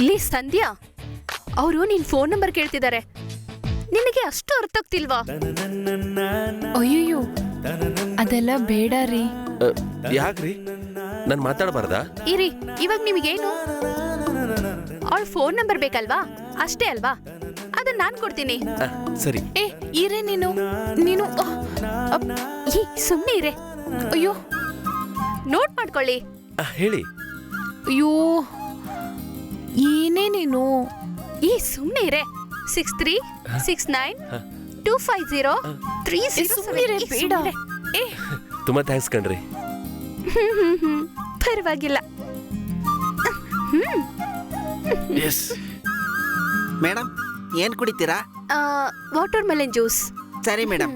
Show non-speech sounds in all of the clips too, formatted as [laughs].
ಲೇ ಸಂಧ್ಯಾ ಅವರು ನಿನ್ ಫೋನ್ ನಂಬರ್ ಕೇಳ್ತಿದ್ದಾರೆ. ನಿನಗೆ ಅಷ್ಟು ಅರ್ಥ ಆಗ್ತಿಲ್ವಾ? ಅಯ್ಯೋ ಅದೆಲ್ಲ ಬೇಡ ರೀ. ಯಾಕ್ರಿ? ನಾನು ಮಾತಾಡಬಾರ್ದಾ? ಇರಿ ಇವಾಗ ನಿಮಗೇನು? ಅವಳ ಫೋನ್ ನಂಬರ್ ಬೇಕಲ್ವಾ? ಅಷ್ಟೇ ಅಲ್ವಾ? ಅದನ್ನ ನಾನ್ ಕೊಡ್ತೀನಿ. ಸರಿ. ಏ ಇರೆ ನೀನು ನೀನು ಅಹ್, ಅಪ್, ಈ ಸುಮ್ಮನೆ ಇರೆ. ಅಯ್ಯೋ ನೋಟ್ ಮಾಡ್ಕೊಳ್ಳಿ. ಹೇಳಿ. ಅಯ್ಯೋ ಏನೇ ನೀನು? ಈ ಸುಮ್ಮನೆ ಇರೆ. Six three six nine two five zero three six ಸುಮ್ನಿರೆ, ಬೇಡ. ಏ. ತುಂಬಾ ಥ್ಯಾಂಕ್ಸ್ ಕಣ್ರಿ. ಪರವಾಗಿಲ್ಲ. ಎಸ್ ಮೇಡಮ್ ಏನ್ ಕುಡಿತೀರಾ? ವಾಟರ್ ಮೆಲನ್ ಜ್ಯೂಸ್ ಸರಿ ಮೇಡಮ್.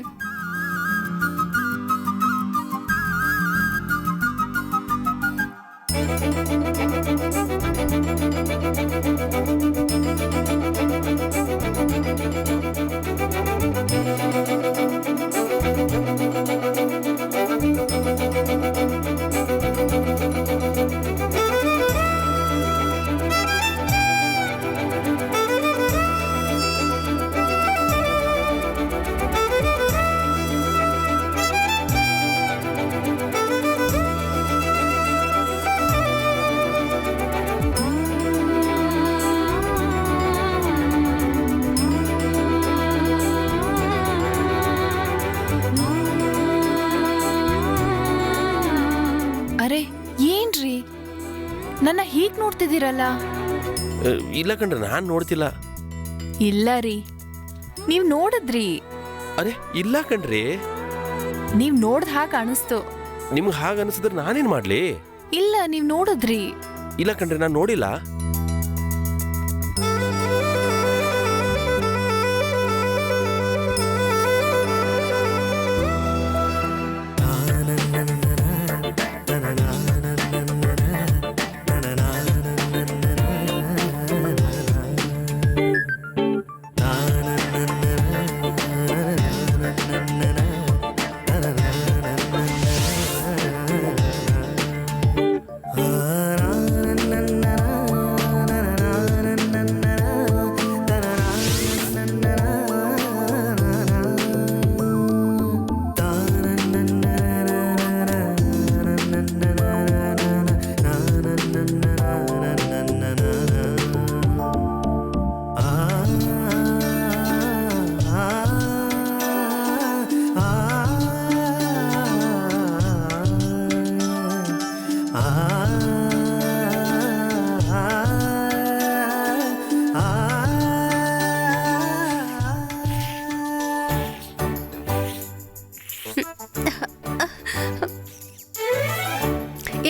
ಹೀಗ್ ನೋಡ್ತಿದ್ದೀರಲ್ಲ ಇಲ್ಲ ಕಣ್ರಿ ನಾನು ನೋಡ್ತಿಲ್ಲ. ಇಲ್ಲ ರೀ. ನೀವ್ ನೋಡಿದ್ರಿ. ಅರೆ ಇಲ್ಲ ಕಣ್ರಿ. ನೀವ್ ನೋಡ್ದ ಹಾಗ ಅನಿಸ್ತು. ನಿಮ್ಗೆ ಹಾಗ ಅನಿಸಿದ್ರೆ ನಾನೇನ್ ಮಾಡ್ಲಿ? ಇಲ್ಲ ನೀವ್ ನೋಡಿದ್ರಿ. ಇಲ್ಲ ಕಣ್ರಿ ನಾನು ನೋಡಿಲ್ಲ.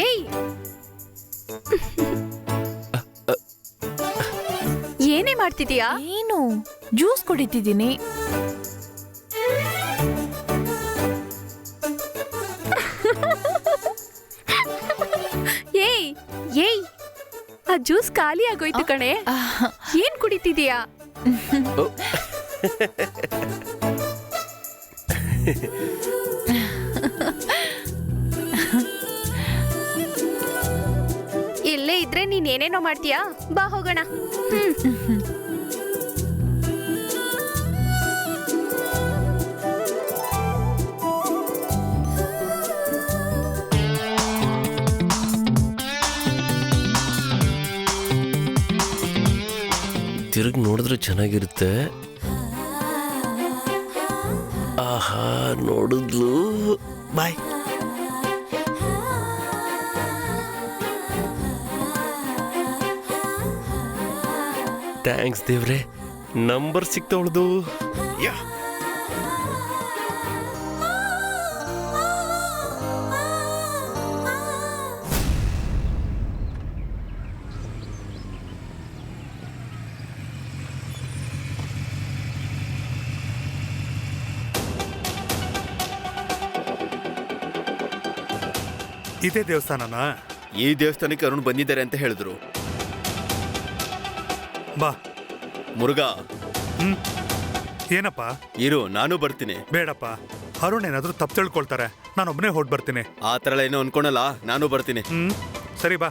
ಏಯ್! ಏನೇ ಮಾಡ್ತಿದೀಯಾ ಏನು? ಜ್ಯೂಸ್ ಕುಡಿತಿದ್ದೀನಿ. ಏಯ್ ಏಯ್ ಆ ಜ್ಯೂಸ್ ಖಾಲಿ ಆಗೋಯ್ತು ಕಣೆ. ಏನ್ ಕುಡಿತಿದೀಯಾ? [laughs] ಇಲ್ಲೇ ಇದ್ರೆ ನೀನ್ ಏನೇನೋ ಮಾಡ್ತೀಯಾ? ಬಾ ಹೋಗೋಣ. [laughs] ತಿರುಗಿ ನೋಡಿದ್ರೆ ಚೆನ್ನಾಗಿರುತ್ತೆ. ಆಹಾ ನೋಡಿದ್ಲು. ಬಾಯ್ ಥ್ಯಾಂಕ್ಸ್ ದೇವ್ರೆ. ನಂಬರ್ ಸಿಕ್ತವಳ್ದು ಯಾ ಇದೇ ದೇವಸ್ಥಾನನಾ? ಈ ದೇವಸ್ಥಾನಕ್ಕೆ ಅರುಣ್ ಬಂದಿದ್ದಾರೆ ಅಂತ ಹೇಳಿದ್ರು. ಬಾ. ಮುರುಘಾ. ಹ್ಮ್. ಏನಪ್ಪ? ಇರು ನಾನು ಬರ್ತೀನಿ. ಬೇಡಪ್ಪ. ಅರುಣ್ ಏನಾದ್ರೂ ತಪ್ಪು ತಿಳ್ಕೊಳ್ತಾರೆ. ನಾನು ಒಬ್ಬನೇ ಹೊಡ್ ಬರ್ತೀನಿ. ಆ ಥರ ಏನೋ ಅನ್ಕೊಳಲ್ಲ ನಾನು ಬರ್ತೀನಿ. ಹ್ಮ್. ಸರಿ ಬಾ.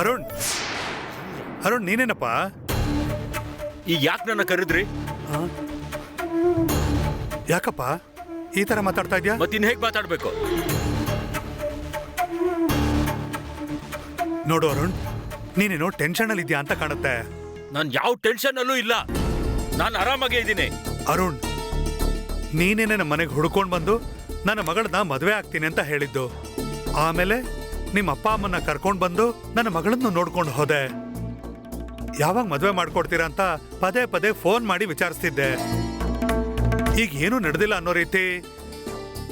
ಅರುಣ್. ಅರುಣ್ ನೀನೇನಪ್ಪ? ಈ ಯಾಕೆ ನನ್ನ ಕರೆದ್ರಿ? ಯಾಕಪ್ಪ? ಈ ತರ ಮಾತಾಡ್ತಾ ಇದ್ಯಾ? ಮತ್ತಿನ್ ಹೇಗ್ ಮಾತಾಡ್ಬೇಕು? ನೋಡು ಅರುಣ್ ನೀನೇನೋ ಟೆನ್ಷನ್ ಅಲ್ಲಿ ಇದ್ಯಾ ಅಂತ ಕಾಣುತ್ತೆ. ನಾನು ಯಾವ ಟೆನ್ಷನ್ ಅಲ್ಲೂ ಇಲ್ಲ. ನಾನು ಆರಾಮಾಗೇ ಇದ್ದೀನಿ. ಅರುಣ್ ನೀನೇನೆ ನಮ್ಮ ಮನೆಗೆ ಹುಡ್ಕೊಂಡು ಬಂದು ನನ್ನ ಮಗಳನ್ನ ಮದುವೆ ಆಗ್ತೀನಿ ಅಂತ ಹೇಳಿದ್ದು. ಆಮೇಲೆ ನಿಮ್ಮ ಅಪ್ಪ ಅಮ್ಮನ್ನ ಕರ್ಕೊಂಡು ಬಂದು ನನ್ನ ಮಗಳನ್ನು ನೋಡ್ಕೊಂಡು ಹೋದೆ. ಯಾವಾಗ ಮದುವೆ ಮಾಡ್ಕೊಡ್ತೀರಾ ಅಂತ ಪದೇ ಪದೇ ಫೋನ್ ಮಾಡಿ ವಿಚಾರಿಸ್ತಿದ್ದೆ. ಈಗ ಏನು ನಡೆದಿಲ್ಲ ಅನ್ನೋ ರೀತಿ.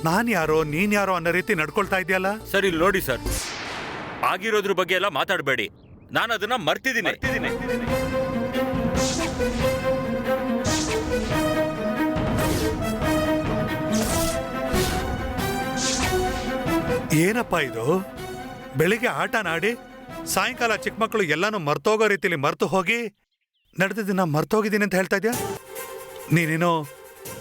ನಾನ್ ಯಾರೋ ನೀನ್ ಯಾರೋ ಅನ್ನೋ ರೀತಿ ನಡ್ಕೊಳ್ತಾ ಇದೆಯಲ್ಲ? ಸರಿ ಇಲ್ಲಿ ನೋಡಿ ಸರ್. ಆಗಿರೋದ್ರ ಬಗ್ಗೆ ಎಲ್ಲ ಮಾತಾಡಬೇಡಿ. ನಾನು ಅದನ್ನ ಮರ್ತಿದ್ದೀನಿ. ಏನಪ್ಪ ಇದು? ಬೆಳಿಗ್ಗೆ ಆಟ ನಾಡಿ ಸಾಯಂಕಾಲ ಚಿಕ್ಕ ಮಕ್ಕಳು ಎಲ್ಲಾನು ಮರ್ತೋಗೋ ರೀತಿಲಿ ಮರ್ತು ಹೋಗಿ ನಡೆದಿದ್ದನ್ನ ಮರ್ತೋಗಿದ್ದೀನಿ ಅಂತ ಹೇಳ್ತಾ ಇದ್ಯಾ? ನೀನೇನೋ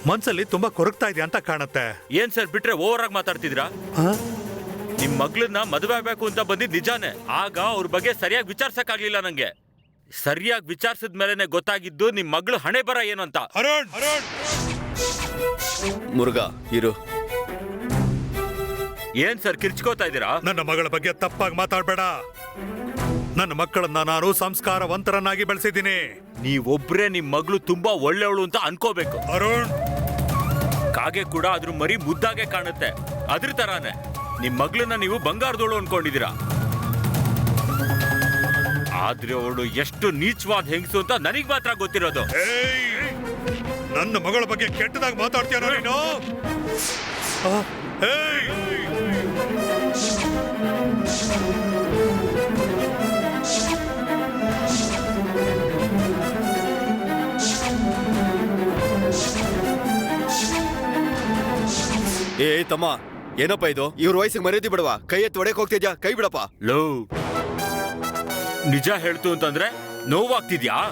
ಮನ್ಸಲ್ಲಿ ತುಂಬಾ ಕೊರಗ್ತಾ ಇದೆಯಾ ಅಂತ ಕಾಣತ್ತೆ. ಏನ್ ಸರ್ ಬಿಟ್ರೆ ಓವರ್ ಆಗಿ ಮಾತಾಡ್ತಿದ್ರಾ ಆ? ನಿಮ್ ಮಗ್ಳನ್ನ ಮದುವೆ ಆಗ್ಬೇಕು ಅಂತ ಬಂದಿದ್ ನಿಜಾನೇ. ಆಗ ಅವ್ರ ಬಗ್ಗೆ ಸರಿಯಾಗಿ ವಿಚಾರ್ಸಕ್ ಆಗ್ಲಿಲ್ಲ ನಂಗೆ. ಸರಿಯಾಗಿ ವಿಚಾರಿಸಿದ ಮೇಲೆನೆ ಗೊತ್ತಾಗಿದ್ದು ನಿಮ್ ಮಗಳು ಹಣೆ ಬರ ಏನು ಅಂತ. ಅರುಣ್! ಮುರುಘಾ ಇರು. ಏನ್ ಸರ್ ಕಿರ್ಚ್ಕೋತಾ ಇದೀರಾ ನನ್ನ ಮಗಳ ಬಗ್ಗೆ ತಪ್ಪಾಗಿ ಮಾತಾಡ್ಬೇಡ. ನನ್ನ ಮಕ್ಕಳನ್ನ ನಾನು ಸಂಸ್ಕಾರವಂತರನ್ನಾಗಿ ಬೆಳೆಸಿದ್ದೀನಿ. ನೀವೊಬ್ರೇ ನಿಮ್ ಮಗಳು ತುಂಬಾ ಒಳ್ಳೆಯವಳು ಅಂತ ಅನ್ಕೋಬೇಕು. ಅರುಣ್! ಕಾಗೆ ಕೂಡ ಅದ್ರ ಮರಿ ಮುದ್ದಾಗೆ ಕಾಣುತ್ತೆ. ಅದ್ರ ತರಾನೇ ನಿಮ್ ಮಗಳನ್ನ ನೀವು ಬಂಗಾರದೋಳು ಅನ್ಕೊಂಡಿದೀರಾ ಆದ್ರೆ ಅವಳು ಎಷ್ಟು ನೀಚವಾದ ಹೆಂಗಸು ಅಂತ ನನಗ್ ಮಾತ್ರ ಗೊತ್ತಿರೋದು. ಏಯ್! ನನ್ನ ಮಗಳ ಬಗ್ಗೆ ಕೆಟ್ಟದಾಗಿ ಮಾತಾಡ್ತೀಯ ನೀನು ಆ, ಏಯ್! ಏ ತಮ್ಮ. ಏನಪ್ಪ ಇದು? ಇವ್ರ ವಯಸ್ಸಿಗೆ ಮರ್ಯಾದೆ ಬಿಡವಾ ಕೈ ಎತ್ತಿ ಒಡೆಯಕ್ ಹೋಗ್ತಿದ್ಯಾ ಕೈ ಬಿಡಪ್ಪ. ಲೋ. ನಿಜ ಹೇಳ್ತು ಅಂತಂದ್ರೆ ನೋವಾಗ್ತಿದ್ಯಾ?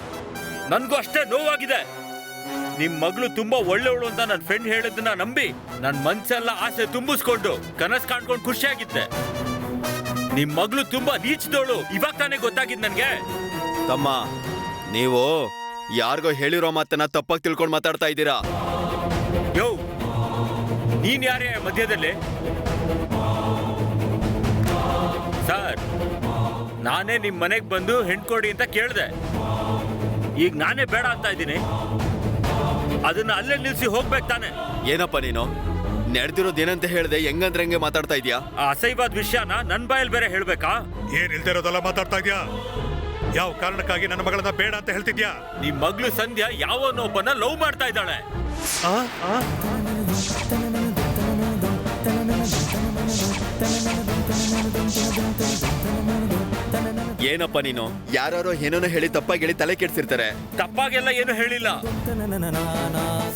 ನನ್ಗೂ ಅಷ್ಟೇ ನೋವಾಗಿದೆ. ನಿಮ್ ಮಗಳು ತುಂಬಾ ಒಳ್ಳೆವಳು ಅಂತ ನನ್ನ ಫ್ರೆಂಡ್ ಹೇಳಿದ್ದನ್ನ ನಂಬಿ ನನ್ ಮನ್ಸೆಲ್ಲ ಆಸೆ ತುಂಬಿಸ್ಕೊಂಡು ಕನಸ್ ಕಾಣ್ಕೊಂಡು ಖುಷಿಯಾಗಿದ್ದೆ. ನಿಮ್ ಮಗಳು ತುಂಬಾ ನೀಚದೋಳು ಇವಾಗ ತಾನೇ ಗೊತ್ತಾಗಿದ್ ನನ್ಗೆ. ತಮ್ಮ ನೀವು ಯಾರಿಗೋ ಹೇಳಿರೋ ಮಾತನ್ನ ತಪ್ಪಾಗಿ ತಿಳ್ಕೊಂಡು ಮಾತಾಡ್ತಾ ಇದ್ದೀರಾ? ನೀನ್ ಯಾರೇ ಮಧ್ಯದಲ್ಲಿ? ಸರ್ ನಾನೇ ನಿಮ್ ಮನೆಗೆ ಬಂದು ಹೆಣ್ಕೊಡಿ ಅಂತ ಕೇಳಿದೆ. ಈಗ ನಾನೇ ಬೇಡ ಅಂತ ಇದ್ದೀನಿ. ಅದನ್ನ ಅಲ್ಲೇ ನಿಲ್ಸಿ ಹೋಗ್ಬೇಕು ತಾನೆ. ಏನಪ್ಪ ನೀನು? ನಡೆದಿರೋದು ಏನಂತ ಹೇಳ್ದೆ ಹೆಂಗಂದ್ರೆ ಹೆಂಗೆ ಮಾತಾಡ್ತಾ ಇದೀಯಾ? ಆ ಅಸಹ್ಯವಾದ ವಿಷಯನ ನನ್ ಬಾಯಲ್ಲಿ ಬೇರೆ ಹೇಳ್ಬೇಕಾ? ಏನ್ ಇರೋದಲ್ಲ ಮಾತಾಡ್ತಾ ಇದ್ಯಾ? ಯಾವ ಕಾರಣಕ್ಕಾಗಿ ನನ್ನ ಮಗಳನ್ನ ಬೇಡ ಅಂತ ಹೇಳ್ತಿದ್ಯಾ? ನಿಮ್ ಮಗ್ಳು ಸಂಧ್ಯಾ ಯಾವನೊಬ್ಬನ ಲವ್ ಮಾಡ್ತಾ ಇದ್ದಾಳೆ. ಏನಪ್ಪ ನೀನು? ಯಾರು ಏನೇನೋ ಹೇಳಿ ತಪ್ಪಾಗಿ ಹೇಳಿ ತಲೆ ಕೆಡ್ಸಿರ್ತಾರೆ. ತಪ್ಪಾಗೆಲ್ಲ ಏನು ಹೇಳಿಲ್ಲ.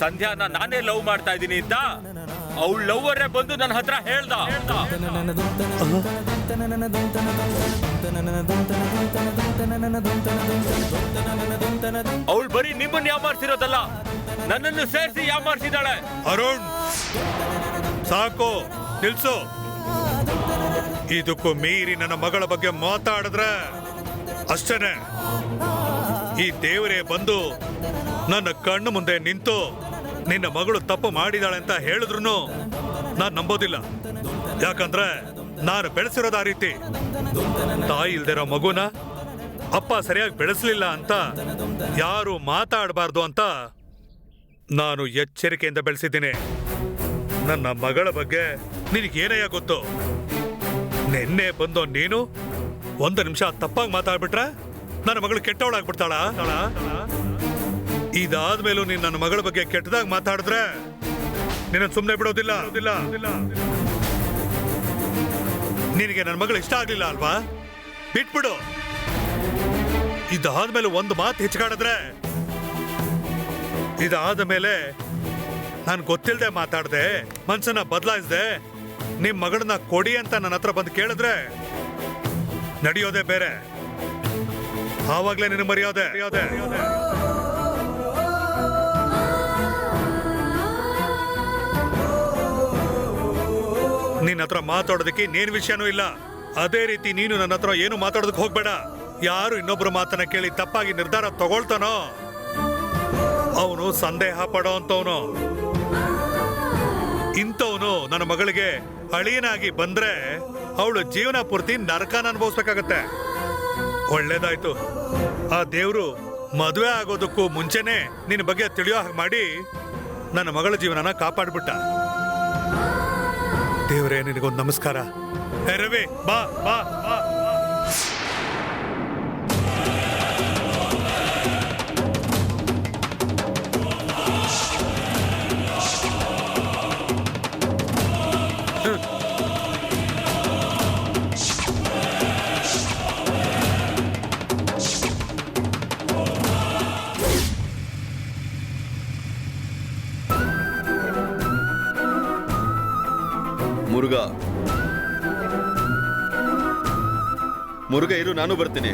ಸಂಧ್ಯಾನ ನಾನೇ ಲವ್ ಮಾಡ್ತಾ ಇದ್ದೀನಿ ಅಂತ ಅವಳು ಲವ್ವರೇ ಬಂದು ನನ್ನ ಹತ್ರ ಹೇಳ್ದ. ಹೇಳ್ದ ಅವಳು ಬರೀ ನಿಮ್ಮನ್ನ ಯಾಮಾರ್ಸಿರೋದಲ್ಲ. ನನ್ನನ್ನು ಸೇರಿಸಿ ಯಾಮಾರ್ಸಿದಾಳೆ ಅರುಣ್ ಸಾಕು ನಿಲ್ಸು. ಇದಕ್ಕೂ ಮೀರಿ ನನ್ನ ಮಗಳ ಬಗ್ಗೆ ಮಾತಾಡಿದ್ರೆ ಅಷ್ಟೇನೆ. ಈ ದೇವರೇ ಬಂದು ನನ್ನ ಕಣ್ಣು ಮುಂದೆ ನಿಂತು ನಿನ್ನ ಮಗಳು ತಪ್ಪು ಮಾಡಿದಾಳೆ ಅಂತ ಹೇಳಿದ್ರು ನಾನು ನಂಬೋದಿಲ್ಲ. ಯಾಕಂದ್ರೆ ನಾನು ಬೆಳೆಸಿರೋದು ಆ ರೀತಿ. ತಾಯಿ ಇಲ್ದಿರೋ ಮಗುನ ಅಪ್ಪ ಸರಿಯಾಗಿ ಬೆಳೆಸಲಿಲ್ಲ ಅಂತ ಯಾರು ಮಾತಾಡಬಾರ್ದು ಅಂತ ನಾನು ಎಚ್ಚರಿಕೆಯಿಂದ ಬೆಳೆಸಿದ್ದೀನಿ. ನನ್ನ ಮಗಳ ಬಗ್ಗೆ ನಿನಗೇನಯ್ಯ ಗೊತ್ತು? ನಿನ್ನೆ ಬಂದೋ ನೀನು ಒಂದು ನಿಮಿಷ ತಪ್ಪಾಗಿ ಮಾತಾಡ್ಬಿಟ್ರೆ ನನ್ನ ಮಗಳು ಕೆಟ್ಟವಳಾಗ್ಬಿಡ್ತಾಳ. ಇದಾದ್ಮೇಲೂ ನೀನ್ ನನ್ನ ಮಗಳ ಬಗ್ಗೆ ಕೆಟ್ಟದಾಗ ಮಾತಾಡಿದ್ರೆ ನಿನ್ನ ಸುಮ್ಮನೆ ಬಿಡೋದಿಲ್ಲ. ನಿನಗೆ ನನ್ನ ಮಗಳು ಇಷ್ಟ ಆಗ್ಲಿಲ್ಲ ಅಲ್ವಾ? ಬಿಟ್ಬಿಡು. ಇದಾದ್ಮೇಲೆ ಒಂದು ಮಾತು ಹೆಚ್ಚಾಡಿದ್ರೆ ಇದಾದ ಮೇಲೆ ನಾನು ಗೊತ್ತಿಲ್ಲದೆ ಮಾತಾಡ್ದೆ, ಮನ್ಸನ್ನ ಬದಲಾಯಿಸ್ದೆ ನಿಮ್ಮ ಮಗಳನ್ನ ಕೊಡಿ ಅಂತ ನನ್ನ ಹತ್ರ ಬಂದು ಕೇಳಿದ್ರೆ ನಡೆಯೋದೇ ಬೇರೆ. ಆವಾಗ್ಲೇ ನಿನ್ನ ಮರ್ಯಾದೆ. ನಿನ್ನ ಹತ್ರ ಮಾತಾಡೋದಕ್ಕೆ ಇನ್ನೇನು ವಿಷಯನೂ ಇಲ್ಲ. ಅದೇ ರೀತಿ ನೀನು ನನ್ನ ಹತ್ರ ಏನು ಮಾತಾಡೋದಕ್ಕೆ ಹೋಗ್ಬೇಡ. ಯಾರು ಇನ್ನೊಬ್ರ ಮಾತನ್ನ ಕೇಳಿ ತಪ್ಪಾಗಿ ನಿರ್ಧಾರ ತಗೊಳ್ತಾನೋ, ಅವನು ಸಂದೇಹ ಪಡೋ ಅಂತವನು ಇಂಥವನು ನನ್ನ ಮಗಳಿಗೆ ಅಳಿಯನಾಗಿ ಬಂದ್ರೆ ಅವಳು ಜೀವನ ಪೂರ್ತಿ ನರಕನ ಅನುಭವಿಸ್ಬೇಕಾಗತ್ತೆ. ಒಳ್ಳೇದಾಯ್ತು. ಆ ದೇವ್ರು ಮದುವೆ ಆಗೋದಕ್ಕೂ ಮುಂಚೆನೆ ನಿನ್ನ ಬಗ್ಗೆ ತಿಳಿಯೋ ಹಾಗೆ ಮಾಡಿ ನನ್ನ ಮಗಳ ಜೀವನನ ಕಾಪಾಡ್ಬಿಟ್ಟ. ದೇವ್ರೇ, ನಿನಗೊಂದು ನಮಸ್ಕಾರ. ರವಿ, ಬಾ ಬಾ ಬಾ. ಮುರುಘ ಮುರುಗ ಇರು, ನಾನು ಬರ್ತೀನಿ.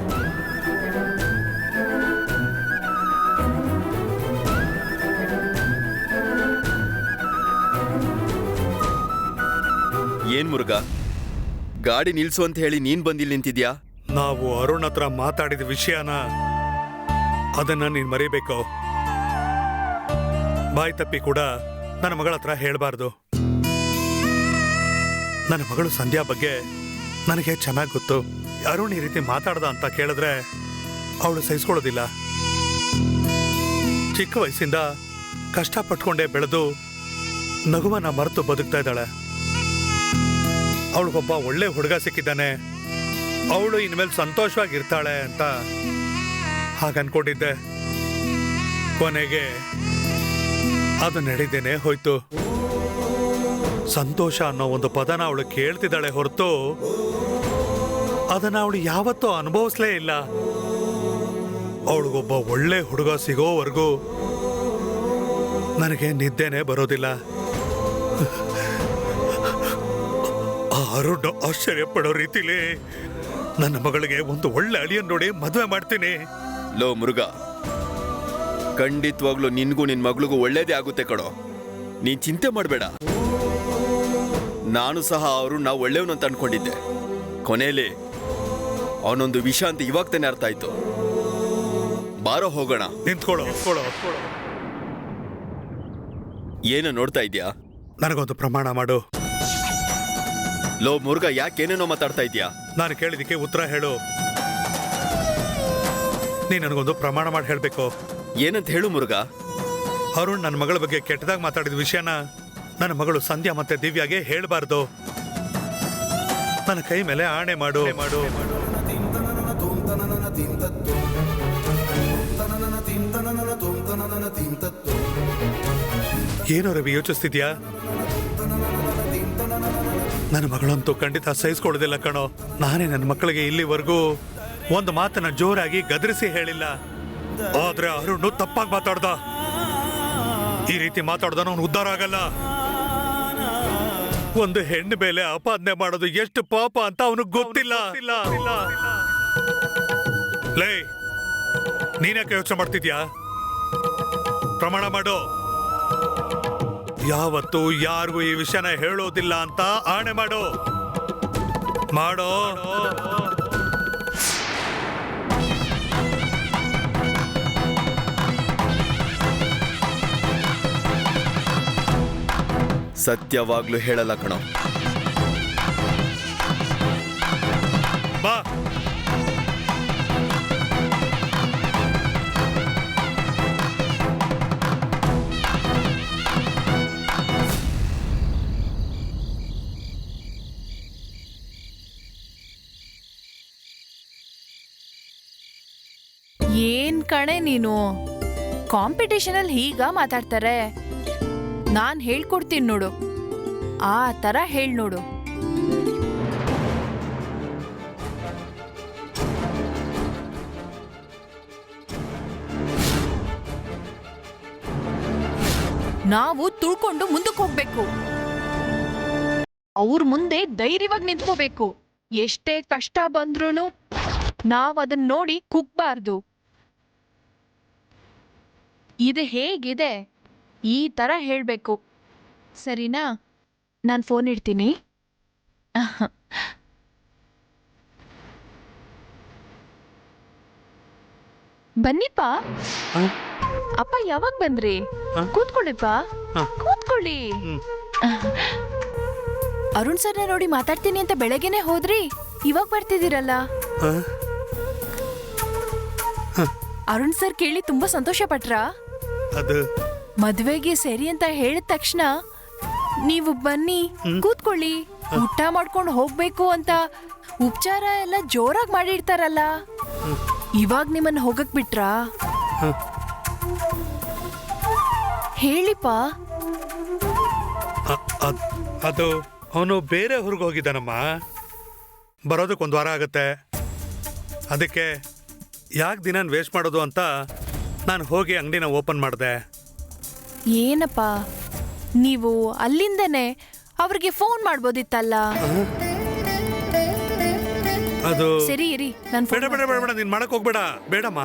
ಏನ್ ಮುರುಗ? ಗಾಡಿ ನಿಲ್ಸು ಅಂತ ಹೇಳಿ ನೀನ್ ಬಂದಿಲ್ಲಿ ನಿಂತಿದ್ಯಾ? ನಾವು ಅರುಣ್ ಹತ್ರ ಮಾತಾಡಿದ ವಿಷಯನ ಅದನ್ನ ನೀನ್ ಮರಿಬೇಕು? ಬಾಯ್ ತಪ್ಪಿ ಕೂಡ ನನ್ನ ಮಗಳ ಹತ್ರ ಹೇಳ್ಬಾರ್ದು. ನನ್ನ ಮಗಳು ಸಂಧ್ಯಾ ಬಗ್ಗೆ ನನಗೆ ಚೆನ್ನಾಗಿ ಗೊತ್ತು. ಅರುಣ್ ಈ ರೀತಿ ಮಾತಾಡ್ದ ಅಂತ ಕೇಳಿದ್ರೆ ಅವಳು ಸಹಿಸ್ಕೊಳ್ಳೋದಿಲ್ಲ. ಚಿಕ್ಕ ವಯಸ್ಸಿಂದ ಕಷ್ಟಪಟ್ಕೊಂಡೇ ಬೆಳೆದು ನಗುವನ್ನ ಮರೆತು ಬದುಕ್ತಾ ಇದ್ದಾಳೆ. ಅವಳಿಗೊಬ್ಬ ಒಳ್ಳೆ ಹುಡುಗ ಸಿಕ್ಕಿದ್ದಾನೆ. ಅವಳು ಇನ್ಮೇಲೆ ಸಂತೋಷವಾಗಿರ್ತಾಳೆ ಅಂತ ಹಾಗನ್ಕೊಂಡಿದ್ದೆ ಕೊನೆಗೆ ಅದು ನಡೆದೇನೆ ಹೋಯ್ತು. ಸಂತೋಷ ಅನ್ನೋ ಒಂದು ಪದನ ಅವಳು ಕೇಳ್ತಿದ್ದಾಳೆ ಹೊರತು ಅದನ್ನ ಅವಳು ಯಾವತ್ತೂ ಅನುಭವಿಸ್ಲೇ ಇಲ್ಲ. ಅವಳಿಗೊಬ್ಬ ಒಳ್ಳೆ ಹುಡುಗ ಸಿಗೋವರೆಗೂ ನನಗೆ ನಿದ್ದೆನೆ ಬರೋದಿಲ್ಲ. ಅರುಣ್ ಆಶ್ಚರ್ಯ ಪಡೋ ರೀತಿಲಿ ನನ್ನ ಮಗಳಿಗೆ ಒಂದು ಒಳ್ಳೆ ಅಳಿಯನ್ ನೋಡಿ ಮದುವೆ ಮಾಡ್ತೀನಿ. ಲೋ ಮುರುಘ ಖಂಡಿತವಾಗ್ಲೂ ನಿನ್ಗೂ ನಿನ್ ಮಗಳಿಗೂ ಒಳ್ಳೇದೇ ಆಗುತ್ತೆ ಕಣೋ. ನೀನ್ ಚಿಂತೆ ಮಾಡಬೇಡ. ನಾನು ಸಹ ಅವರು ನಾವು ಒಳ್ಳೆಯವನು ಅಂತ ಅನ್ಕೊಂಡಿದ್ದೆ. ಕೊನೆಯಲ್ಲಿ ಅವನೊಂದು ವಿಷ ಅಂತ ಇವಾಗ ತಾನೇ ಅರ್ಥ ಆಯ್ತು. ಬಾರೋ ಹೋಗೋಣ. ನಿಂತ್ಕೊಳ್ಳೋ ಏನ ನೋಡ್ತಾ ಇದ್ಯಾ? ನನಗೊಂದು ಪ್ರಮಾಣ ಮಾಡು. ಲೋ ಮುರುಘ ಯಾಕೇನೇನೋ ಮಾತಾಡ್ತಾ ಇದ್ಯಾ? ನಾನು ಕೇಳಿದಕ್ಕೆ ಉತ್ತರ ಹೇಳು. ನೀ ನನಗೊಂದು ಪ್ರಮಾಣ ಮಾಡಿ ಹೇಳಬೇಕು. ಏನಂತ ಹೇಳು ಮುರುಗ ಅರುಣ್ ನನ್ನ ಮಗಳ ಬಗ್ಗೆ ಕೆಟ್ಟದಾಗ ಮಾತಾಡಿದ ವಿಷಯನ ನನ್ನ ಮಗಳು ಸಂಧ್ಯಾ ಮತ್ತೆ ದಿವ್ಯಾಗೆ ಹೇಳಬಾರ್ದು. ನನ್ನ ಕೈ ಮೇಲೆ ಆಣೆ ಮಾಡು. ಮಾಡು ಏನೋ ರವಿ, ಯೋಚಿಸ್ತಿದ್ಯಾ? ನನ್ನ ಮಗಳಂತೂ ಖಂಡಿತ ಸಹಿಸ್ಕೊಳ್ಳೋದಿಲ್ಲ ಕಣೋ. ನಾನೇ ನನ್ನ ಮಕ್ಕಳಿಗೆ ಇಲ್ಲಿವರೆಗೂ ಒಂದು ಮಾತನ್ನ ಜೋರಾಗಿ ಗದರಿಸಿ ಹೇಳಿಲ್ಲ. ಆದ್ರೆ ಅರುಣ್ ತಪ್ಪಾಗಿ ಮಾತಾಡ್ದ. ಈ ರೀತಿ ಮಾತಾಡ್ದ ಅವನು ಉದ್ಧಾರ ಆಗಲ್ಲ. ಒಂದು ಹೆಣ್ಣು ಮೇಲೆ ಅಪಾದನೆ ಮಾಡೋದು ಎಷ್ಟು ಪಾಪ ಅಂತ ಅವನಿಗೆ ಗೊತ್ತಿಲ್ಲ. ಲೇ ನೀನ್ಯಾಕೆ ಯೋಚನೆ ಮಾಡ್ತಿದ್ಯಾ? ಪ್ರಮಾಣ ಮಾಡು. ಯಾವತ್ತು ಯಾರಿಗೂ ಈ ವಿಷಯನ ಹೇಳೋದಿಲ್ಲ ಅಂತ ಆಣೆ ಮಾಡು. ಮಾಡೋ. ಸತ್ಯವಾಗ್ಲೂ ಹೇಳಲ್ಲ ಕಣೋ. ಬಾ. ಏನ್ ಕಣೆ ನೀನು? ಕಾಂಪಿಟೇಷನ್ ಅಲ್ಲಿ ಹೀಗ ಮಾತಾಡ್ತಾರೆ. ನಾನ್ ಹೇಳ್ಕೊಡ್ತೀನಿ ನೋಡು. ಆ ತರ ಹೇಳ್ ನೋಡು. ನಾವು ತುಳ್ಕೊಂಡು ಮುಂದಕ್ಕೆ ಹೋಗ್ಬೇಕು. ಅವ್ರ ಮುಂದೆ ಧೈರ್ಯವಾಗಿ ನಿಂತ್ಕೋಬೇಕು. ಎಷ್ಟೇ ಕಷ್ಟ ಬಂದ್ರೂ ನಾವ್ ಅದನ್ನ ನೋಡಿ ಕುಗ್ಬಾರ್ದು. ಇದು ಹೇಗಿದೆ? ಈ ಥರ ಹೇಳಬೇಕು. ಸರಿನಾ? ನಾನು ಫೋನ್ ಇಡ್ತೀನಿ. ಬನ್ನಿಪ್ಪ. ಅಪ್ಪ ಯಾವಾಗ ಬಂದ್ರಿ? ಕೂತ್ಕೊಳ್ಳಿಪ್ಪ. ಕೂತ್ಕೊಳ್ಳಿ. ಅರುಣ್ ಸರ್ನ ನೋಡಿ ಮಾತಾಡ್ತೀನಿ ಅಂತ ಬೆಳಗ್ಗೆನೆ ಹೋದ್ರಿ? ಇವಾಗ ಬರ್ತಿದ್ದೀರಲ್ಲ? ಅರುಣ್ ಸರ್ ಕೇಳಿ ತುಂಬಾ ಸಂತೋಷ ಪಟ್ರಾ ಅದು ಮದ್ವೆಗೆ ಸರಿ ಅಂತ ಹೇಳಿದ ತಕ್ಷಣ ನೀವು ಬನ್ನಿ ಕೂತ್ಕೊಳ್ಳಿ. ಊಟ ಮಾಡ್ಕೊಂಡು ಹೋಗ್ಬೇಕು ಅಂತ ಉಪಚಾರ ಎಲ್ಲ ಜೋರಾಗಿ ಮಾಡಿರ್ತಾರಲ್ಲ. ಇವಾಗ ನಿಮ್ಮನ್ನ ಹೋಗಕ್ ಬಿಟ್ರಾ? ಹೇಳಿಪ್ಪ. ಅದು ಅವನು ಬೇರೆ ಊರಿಗೆ ಹೋಗಿದ್ದಾನಮ್ಮ. ಬರೋದಕ್ಕೆ ಒಂದು ವಾರ ಆಗತ್ತೆ. ಅದಕ್ಕೆ ಯಾಕೆ ದಿನ ವೇಸ್ಟ್ ಮಾಡೋದು ಅಂತ ನಾನು ಹೋಗಿ ಅಂಗಡಿನ ಓಪನ್ ಮಾಡಿದೆ. ಏನಪ್ಪ? ನೀವು ಅಲ್ಲಿಂದನೇ ಅವ್ರಿಗೆ ಫೋನ್ ಮಾಡ್ಬೋದಿತ್ತಲ್ಲ? ಅದು ಸರಿ ಇರಿ ನಾನು ಬೇಡ ಬೇಡ ಬೇಡ ಬೇಡ ನೀನ್ ಮಾಡಕ್ ಹೋಗ್ಬೇಡ. ಬೇಡಮ್ಮ.